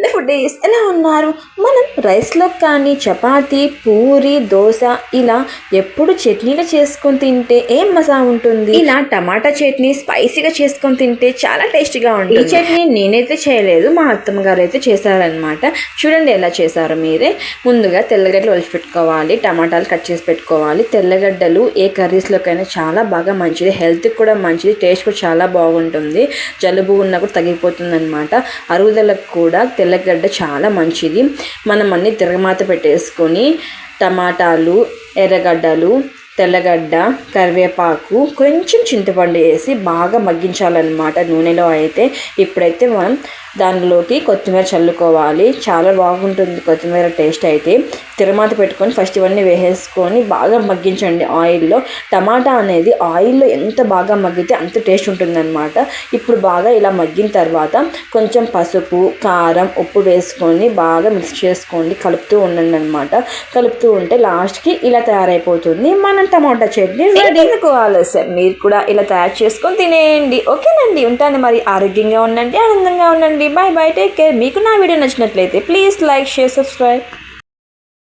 Hello foodies ఎలా ఉన్నారు? మనం రైస్లో కానీ చపాతీ పూరి దోశ ఇలా ఎప్పుడు చట్నీలు చేసుకొని తింటే ఏం మజా ఉంటుంది? ఇలా టమాటా చట్నీ స్పైసీగా చేసుకొని తింటే చాలా టేస్టీగా ఉంటుంది. ఈ చట్నీ నేనైతే చేయలేదు మా అత్తమ్మ గారు అయితే చేశారనమాట చూడండి ఎలా చేశారో మీరే. ముందుగా తెల్లగడ్డలు ఒలిచి పెట్టుకోవాలి టమాటాలు కట్ చేసి పెట్టుకోవాలి. తెల్లగడ్డలు ఏ కర్రీస్లోకైనా చాలా బాగా మంచిది హెల్త్కి కూడా మంచిది టేస్ట్ కూడా చాలా బాగుంటుంది. జలుబు ఉన్నా కూడా తగ్గిపోతుంది అనమాట అరుగుదలకు కూడా తెల్లగడ్డ చాలా మంచిది. మనం అన్ని తిరగమాత పెట్టేసుకొని టమాటాలు ఎర్రగడ్డలు తెల్లగడ్డ కరివేపాకు కొంచెం చింతపండు వేసి బాగా మగ్గించాలన్నమాట నూనెలో అయితే. ఇప్పుడైతే మనం దానిలోకి కొత్తిమీర చల్లుకోవాలి. చాలా బాగుంటుంది కొత్తిమీర టేస్ట్ అయితే. తిరమాత పెట్టుకొని ఫస్ట్ ఇవన్నీ వేసేసుకొని బాగా మగ్గించండి ఆయిల్లో. టమాటా అనేది ఆయిల్లో ఎంత బాగా మగ్గితే అంత టేస్ట్ ఉంటుందన్నమాట. ఇప్పుడు బాగా ఇలా మగ్గిన తర్వాత కొంచెం పసుపు కారం ఉప్పు వేసుకొని బాగా మిక్స్ చేసుకోండి. కలుపుతూ ఉండండి అనమాట కలుపుతూ ఉంటే లాస్ట్కి ఇలా తయారైపోతుంది. మనం టమాటా చట్నీ రెడీ ఆలస్యం? మీరు కూడా ఇలా తయారు చేసుకొని తినేయండి. ఓకేనండి? ఉంటాను మరి. ఆరోగ్యంగా ఉండండి ఆనందంగా ఉండండి. బాయ్ బాయ్ టేక్ కేర్ మీకు నా వీడియో నచ్చినట్లయితే ప్లీజ్ లైక్ షేర్ సబ్స్క్రైబ్